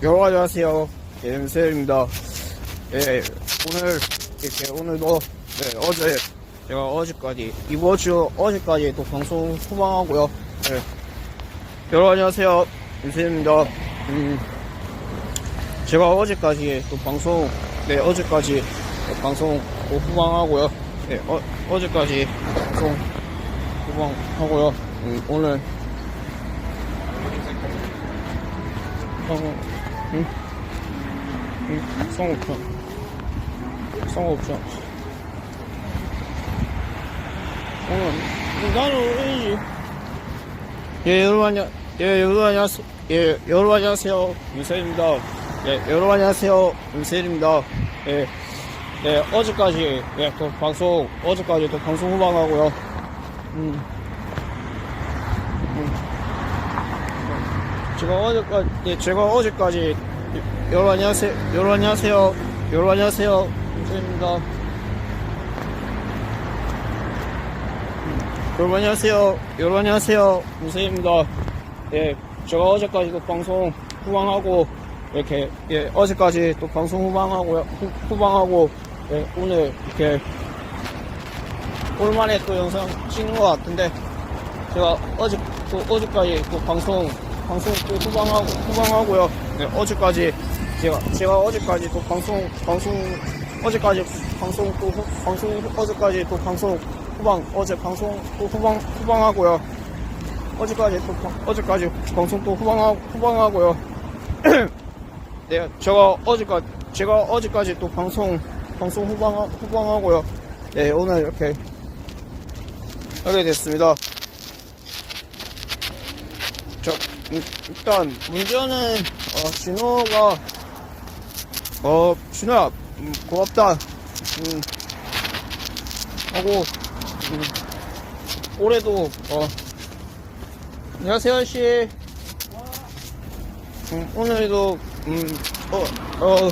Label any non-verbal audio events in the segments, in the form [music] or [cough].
여러분 안녕하세요. 예, 임세입니다. 예, 오늘 이렇게 오늘도 네, 어제 제가 어제까지 이번 주 어제까지 또 방송 후방하고요. 예. 여러분 안녕하세요. 임세입니다. 음, 제가 어제까지 또 방송 네 어제까지 또 방송 또 후방하고요. 예, 어, 어제까지 방송 후방하고요. 음, 오늘 어, 응? 응? 성옵션. 성옵션. 어, 나는 왜지? 예, 여러분 안녕, 예, 여러분 안녕하세요. 예, 여러분 안녕하세요. 윤세입니다. 예, 여러분 안녕하세요. 윤세입니다. 예, 예, 어제까지, 예, 또 방송, 어제까지 또 방송 후방하고요. 음. 제가 어제까지, 예, 제가 어제까지, 여러분 안녕하세요. 여러분 안녕하세요. 여러분 안녕하세요. 김수입니다. 여러분 안녕하세요. 여러분 안녕하세요. 문세입니다. 예, 제가 어제까지 또 방송 후방하고, 이렇게, 예, 어제까지 또 방송 후방하고요, 후, 후방하고, 예, 오늘 이렇게, 오랜만에 또 영상 찍는 것 같은데, 제가 어제, 또 어제까지 또 방송, 방송 또 후방하고, 후방하고요. 네, 어제까지, 제가, 제가 어제까지 또 방송, 방송, 어제까지 방송 또 후, 방송, 어제까지 또 방송 후방, 어제 방송 또 후방, 후방하고요. 어제까지 또, 방- 어제까지 방송 또 후방하, 후방하고요. [clears throat] 네, 제가 어제까지, 제가 어제까지 또 방송, 방송 후방, 후방하고요. 네, 오늘 이렇게 하게 됐습니다. 저, 음, 일단, 문제는, 어, 진호가, 어, 진호야, 음, 고맙다. 음, 하고, 음, 올해도, 어, 안녕하세요, 씨. 음, 오늘도, 음, 어, 어,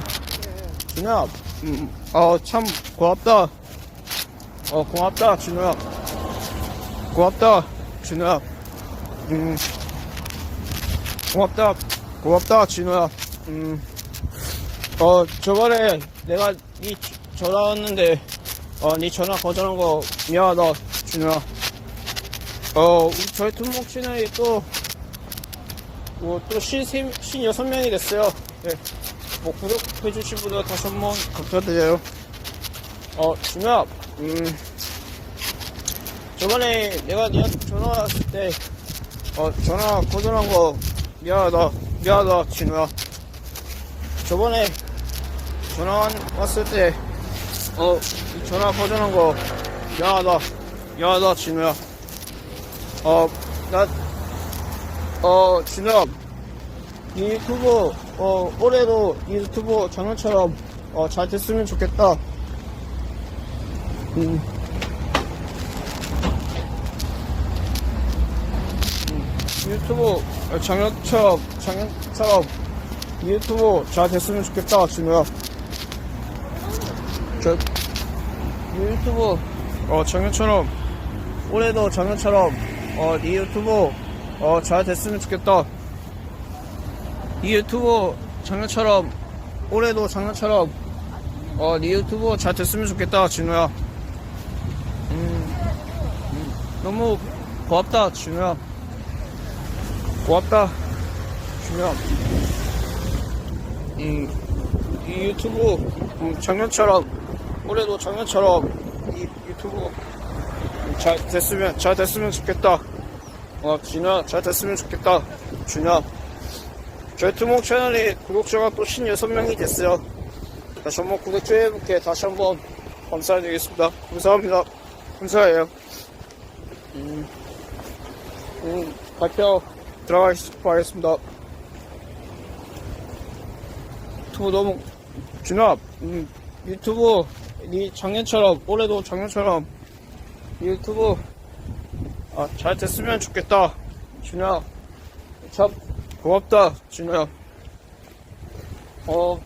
진호야, 음, 어, 참, 고맙다. 어, 고맙다, 진호야. 고맙다, 진호야. 음, 고맙다, 고맙다, 진호야. 음, 어, 저번에 내가 니 전화 왔는데, 어, 니 전화 거절한 거 미안하다, 진호야. 어, 우리 저희 채널이 또, 뭐, 또 신, 신, 신 여섯 명이 됐어요. 네. 뭐, 구독해주신 분들 다시 한번 감사드려요. 어, 진호야, 음, 저번에 내가 니한테 전화 왔을 때, 어, 전화 거절한 거 미안하다. 미안하다, 진우야. 저번에 전화 왔- 왔을 때, 어, 이 전화 거절한 거 미안하다. 미안하다, 진우야. 어, 나, 어, 진우야. 이 유튜브, 어, 올해도 이 유튜브 작년처럼, 어, 잘 됐으면 좋겠다. 음. 유튜브 작년처럼 작년처럼 유튜브 잘 됐으면 좋겠다 진우야 저 유튜브. 어 작년처럼. 올해도 작년처럼 어네 유튜브 어잘 됐으면 좋겠다. 이 유튜브 작년처럼 올해도 작년처럼 어 네 유튜브 잘 됐으면 좋겠다 진우야. 음, 음, 너무 고맙다 진우야 고맙다. 준영. 이, 이 유튜브, 음, 작년처럼, 올해도 작년처럼, 이 유튜브, 잘 됐으면, 잘 됐으면 좋겠다. 어, 준영, 잘 됐으면 좋겠다. 준영. 저희 투목 채널이 구독자가 또 56명이 됐어요. 다시 한번 구독 좀 해볼게. 다시 한번 감사드리겠습니다. 감사합니다. 감사해요. 음, 음, 발표. 들어가시도록 하겠습니다. 유튜브 너무 준아 음, 유튜브 니 작년처럼 올해도 작년처럼 이 유튜브 아, 잘 됐으면 좋겠다 준아 참 고맙다 준아 어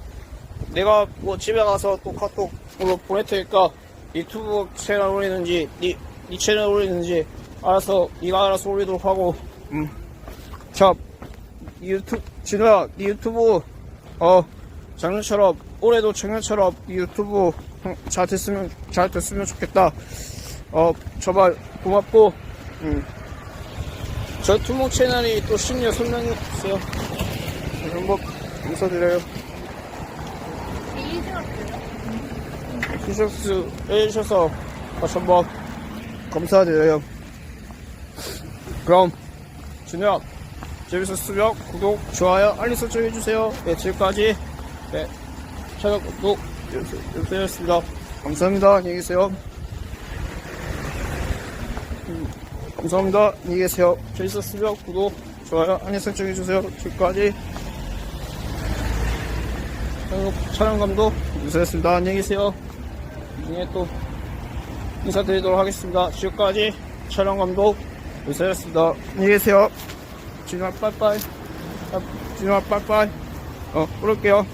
내가 뭐 집에 가서 또 카톡으로 보낼 테니까 유튜브 채널 올리는지 니, 니 채널 올리는지 알아서 니가 알아서 올리도록 하고 음. 자, 유튜브, 진호야, 네 유튜브 어, 작년처럼, 올해도 작년처럼 이 유튜브 잘 됐으면, 잘 됐으면 좋겠다. 어, 정말 고맙고, 음. 저 투모 채널이 또 16명이 있어요. 한번 감사드려요. 티셔츠 해주셔서 다시 한번 감사드려요. 그럼, 준혁, 재밌었으면 구독, 좋아요, 알림 설정 해주세요. 네, 지금까지, 네, 촬영 구독, 유세였습니다. 감사합니다. 안녕히 계세요. 음, 감사합니다. 안녕히 계세요. 재밌었으면 구독, 좋아요, 알림 설정 해주세요. 지금까지, 촬영- 촬영 감독, 유세였습니다. 안녕히 계세요. 나중에 또 인사드리도록 하겠습니다. 지금까지 촬영 감독 유세였습니다. 안녕히 계세요. 진화 빠이빠이. 아, 진화 빠이빠이. 어, 부를게요.